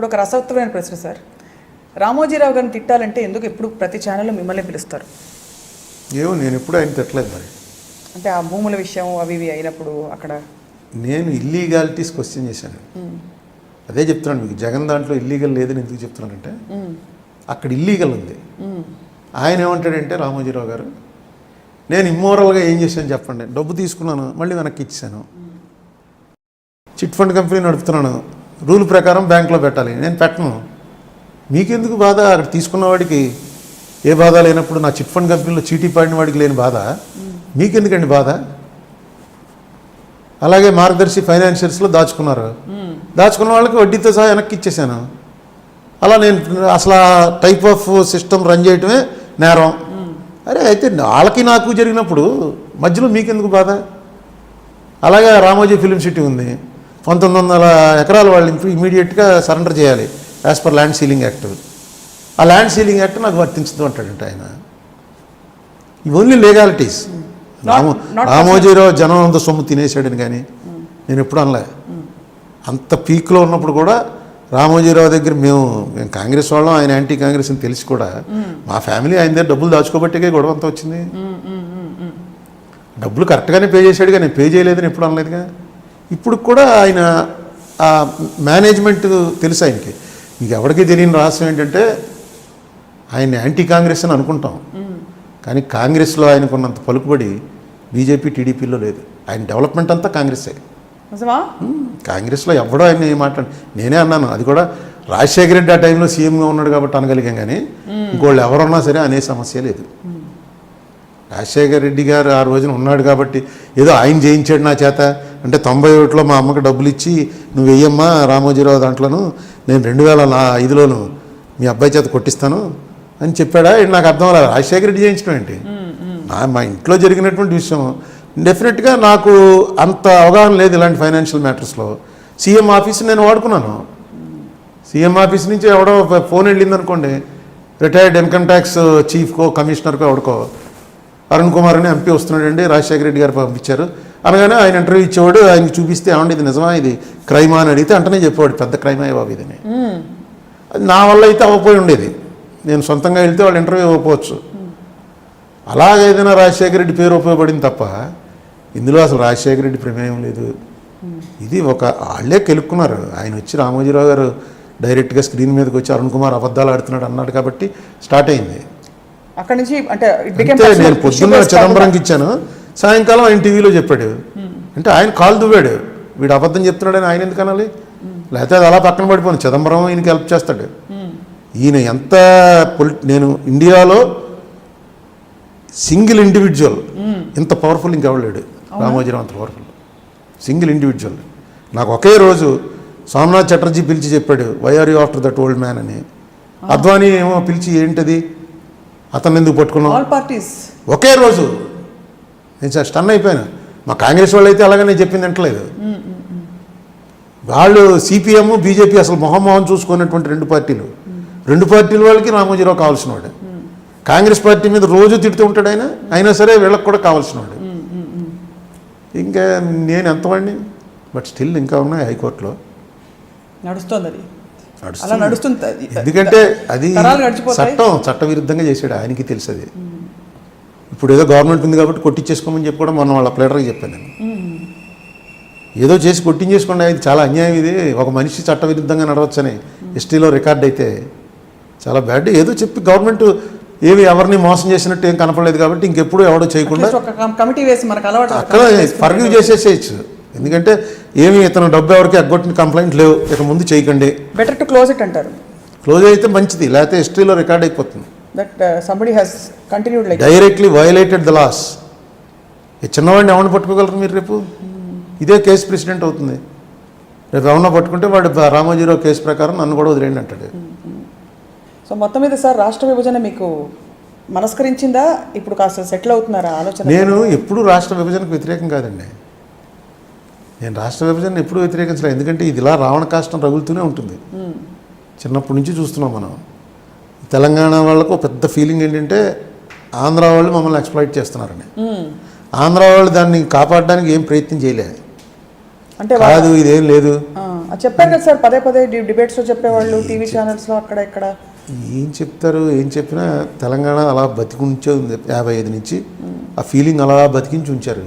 ఇప్పుడు ఒక రసవత్తమైన ప్రశ్న సార్. రామోజీరావు గారిని తిట్టాలంటే ఎందుకు ఎప్పుడు ప్రతి ఛానల్లో మిమ్మల్ని పిలుస్తారు? ఏమో నేను ఎప్పుడు ఆయన తిట్టలేదు మరి. అంటే ఆ భూముల విషయం అవి ఇవి అయినప్పుడు అక్కడ నేను ఇల్లీగాలిటీస్ క్వశ్చన్ చేశాను. అదే చెప్తున్నాను మీకు. జగన్ దాంట్లో ఇల్లీగల్ లేదని ఎందుకు చెప్తున్నానంటే అక్కడ ఇల్లీగల్ ఉంది. ఆయన ఏమంటాడంటే రామోజీరావు గారు నేను ఇమ్మోరల్గా ఏం చేశాను చెప్పండి. డబ్బు తీసుకున్నాను మళ్ళీ వెనక్కి ఇచ్చాను చిట్ ఫండ్ కంపెనీ నడుపుతున్నాను. రూల్ ప్రకారం బ్యాంకులో పెట్టాలి. నేను పెట్టను. మీకెందుకు బాధ? అక్కడ తీసుకున్న వాడికి ఏ బాధ లేనప్పుడు నా చిట్ ఫండ్ కంపెనీలో చీటీ పడిన వాడికి లేని బాధ? మీకెందుకండి బాధ? అలాగే మార్గదర్శి ఫైనాన్షియల్స్లో దాచుకున్నారు. దాచుకున్న వాళ్ళకి వడ్డీతో సహా వెనక్కి ఇచ్చేసాను. అలా నేను అసలు టైప్ ఆఫ్ సిస్టమ్ రన్ చేయటమే నేరం. అరే అయితే వాళ్ళకి నాకు జరిగినప్పుడు మధ్యలో మీకెందుకు బాధ? అలాగే రామోజీ ఫిలిం సిటీ ఉంది. పంతొమ్మిది వందల ఎకరాల వాళ్ళు ఇమీడియట్గా సరెండర్ చేయాలి as per land ceiling act ఆ ల్యాండ్ సీలింగ్ యాక్ట్ నాకు వర్తించదు అంటాడంట ఆయన. ఓన్లీ లీగాలిటీస్ రామో not రామోజీరావు జనం అంత సొమ్ము తినేసాడని కానీ నేను ఎప్పుడు అనలే. అంత పీక్లో ఉన్నప్పుడు కూడా రామోజీరావు దగ్గర మేము మేము కాంగ్రెస్ వాళ్ళం ఆయన యాంటీ కాంగ్రెస్ అని తెలిసి కూడా మా ఫ్యామిలీ ఆయన దగ్గర డబ్బులు దాచుకోబట్టే గొడవ అంతా వచ్చింది. డబ్బులు కరెక్ట్గానే పే చేశాడు కానీ పే చేయలేదని ఎప్పుడు అనలేదుగా. ఇప్పుడు కూడా ఆయన ఆ మేనేజ్మెంట్ తెలుసు ఆయనకి. మీకు ఎవరికీ తెలియని రహస్యం ఏంటంటే ఆయన యాంటీ కాంగ్రెస్ అని అనుకుంటాం. కానీ కాంగ్రెస్లో ఆయనకున్నంత పలుకుబడి బీజేపీ టీడీపీలో లేదు. ఆయన డెవలప్మెంట్ అంతా ఉమ్, కాంగ్రెస్లో ఎవడో ఆయన మాట్లాడు నేనే అన్నాను. అది కూడా రాజశేఖర రెడ్డి ఆ టైంలో సీఎంగా ఉన్నాడు కాబట్టి అనగలిగాం కానీ ఇంకోళ్ళు ఎవరున్నా సరే అనే సమస్య లేదు. రాజశేఖర రెడ్డి గారు ఆ రోజున ఉన్నాడు కాబట్టి ఏదో ఆయన చేయించాడు నా చేత. అంటే తొంభై ఒకటిలో మా అమ్మకి డబ్బులు ఇచ్చి నువ్వు వెయ్యమ్మా రామోజీరావు దాంట్లోను నేను రెండు వేల నా ఐదులోను మీ అబ్బాయి చేత కొట్టిస్తాను అని చెప్పాడా. నాకు అర్థం అవ్వలేదు. రాజశేఖర రెడ్డి చేయించడం ఏంటి? నా మా ఇంట్లో జరిగినటువంటి విషయం. డెఫినెట్గా నాకు అంత అవగాహన లేదు ఇలాంటి ఫైనాన్షియల్ మ్యాటర్స్లో. సీఎం ఆఫీస్ నేను వాడుకున్నాను. సీఎం ఆఫీస్ నుంచి ఎవడో ఫోన్ వెళ్ళింది అనుకోండి రిటైర్డ్ ఇన్కమ్ ట్యాక్స్ చీఫ్కో కమిషనర్కో ఎవడికో అరుణ్ కుమార్ అని ఎంపీ వస్తున్నాడండి రాజశేఖర రెడ్డి గారు పంపించారు. అనగానే ఆయన ఇంటర్వ్యూ ఇచ్చేవాడు ఆయనకి చూపిస్తే ఏమండి ఇది నిజమా? ఇది క్రైమా? అని అడిగితే అంటనే చెప్పేవాడు పెద్ద క్రైమా బాబు ఇదని అది నా వల్ల అయితే అవ్వపోయి ఉండేది. నేను సొంతంగా వెళ్తే వాళ్ళు ఇంటర్వ్యూ ఇవ్వకపోవచ్చు. అలాగేదైనా రాజశేఖర రెడ్డి పేరు ఉపయోగపడింది తప్ప ఇందులో అసలు రాజశేఖర రెడ్డి ప్రమేయం లేదు. ఇది ఒక వాళ్ళే కెలుక్కున్నారు. ఆయన వచ్చి రామోజీరావు గారు డైరెక్ట్గా స్క్రీన్ మీదకి వచ్చి అరుణ్ కుమార్ అబద్ధాలు ఆడుతున్నాడు అన్నాడు కాబట్టి స్టార్ట్ అయింది. అక్కడ నుంచి అంటే నేను పొద్దున్న చిదంబరంకి ఇచ్చాను. సాయంకాలం ఆయన టీవీలో చెప్పాడు. అంటే ఆయన కాలు దువ్వాడు. వీడు అబద్ధం చెప్తున్నాడని ఆయన ఎందుకు అనాలి? లేకపోతే అది అలా పక్కన పడిపోయింది చిదంబరం ఈయనకి హెల్ప్ చేస్తాడు. ఈయన ఎంత పొలి నేను ఇండియాలో సింగిల్ ఇండివిజువల్ ఇంత పవర్ఫుల్ ఇంకెవడు లేడు. రామోజీరావు అంత పవర్ఫుల్ సింగిల్ ఇండివిజువల్ నాకు ఒకే రోజు సోమనాథ్ చటర్జీ పిలిచి చెప్పాడు why are you after that old man అని. అద్వానీ ఏమో పిలిచి ఏంటది? అతన్ని ఎందుకు పార్టీస్ ఒకే రోజు. నేను సార్ స్టన్ అయిపోయాను. మా కాంగ్రెస్ వాళ్ళు అయితే అలాగనే చెప్పింది అంటలేదు వాళ్ళు సిపిఎం బీజేపీ అసలు మొహం మొహం చూసుకున్నటువంటి రెండు పార్టీలు. రెండు పార్టీల వాళ్ళకి రామోజీరావు కావాల్సిన వాడు కాంగ్రెస్ పార్టీ మీద రోజు తిడుతూ ఉంటాడు ఆయన. అయినా సరే వీళ్ళకి కూడా కావాల్సిన వాడు ఇంకా నేను ఎంతవాడిని? బట్ స్టిల్ ఇంకా ఉన్నాయి హైకోర్టులో. నడుస్తోంది నడుస్తుంది. ఎందుకంటే అది గడిచిపోతాయి. చట్టం చట్టవిరుద్ధంగా చేశాడు. ఆయనకి తెలుసు అది ఇప్పుడు ఏదో గవర్నమెంట్ ఉంది కాబట్టి కొట్టించేసుకోమని చెప్పి కూడా మొన్న వాళ్ళ ప్లేటర్కి చెప్పాను నేను. ఏదో చేసి కొట్టించేసుకోండి ఇది చాలా అన్యాయం ఇది. ఒక మనిషి చట్టవిరుద్ధంగా నడవచ్చని హిస్టరీలో రికార్డ్ అయితే చాలా బ్యాడ్ ఏదో చెప్పి గవర్నమెంట్ ఏమి ఎవరిని మోసం చేసినట్టు ఏం కనపడలేదు కాబట్టి ఇంకెప్పుడు ఎవడో చేయకుండా కమిటీ వేసి మనకు అలవాటు అక్కడ ఫర్గ్యూ చేసేసేయచ్చు ఎందుకంటే ఏమి ఇతను డబ్బు ఎవరికి ఎగ్గొట్టిన కంప్లైంట్ లేవు. ఇక ముందు చేయకండి. బెటర్ టు క్లోజ్ ఇట్ అంటారు. క్లోజ్ అయితే మంచిది లేకపోతే హిస్టరీలో రికార్డ్ అయిపోతుంది. That somebody has continued like directly violated the laws ఈ చిన్నవాడిని ఎవరిని పట్టుకోగలరు మీరు రేపు? ఇదే కేసు ప్రెసిడెంట్ అవుతుంది. రేపు ఎవరన్నా పట్టుకుంటే వాడు రామోజీరావు కేసు ప్రకారం నన్ను కూడా వదిలేయండి అంటాడు. సో మొత్తం మీద సార్ రాష్ట్ర విభజన మీకు మనస్కరించిందా? ఇప్పుడు కాస్త సెటిల్ అవుతున్నారా ఆలోచన? నేను ఎప్పుడూ రాష్ట్ర విభజనకు వ్యతిరేకం కాదండి. నేను రాష్ట్ర విభజన ఎప్పుడూ వ్యతిరేకించలేదు. ఎందుకంటే ఇది ఇలా రావణ కాష్టం రగులుతూనే ఉంటుంది. చిన్నప్పటి నుంచి చూస్తున్నాం మనం. తెలంగాణ వాళ్ళకు పెద్ద ఫీలింగ్ ఏంటంటే ఆంధ్ర వాళ్ళు మమ్మల్ని ఎక్స్ప్లాయిట్ చేస్తున్నారని. ఆంధ్ర వాళ్ళు దాన్ని కాపాడడానికి ఏం ప్రయత్నం చేయలేదు అంటే కాదు ఇదేం లేదు. చెప్పారు కదా సార్ పదే పదే డి- debates లో చెప్పేవాళ్ళు టీవీ ఛానల్స్లో అక్కడ ఇక్కడ. ఏం చెప్తారు ఏం చెప్పినా తెలంగాణ అలా బతికుంచే ఉంది యాభై ఐదు నుంచి. ఆ ఫీలింగ్ అలా బతికించి ఉంచారు.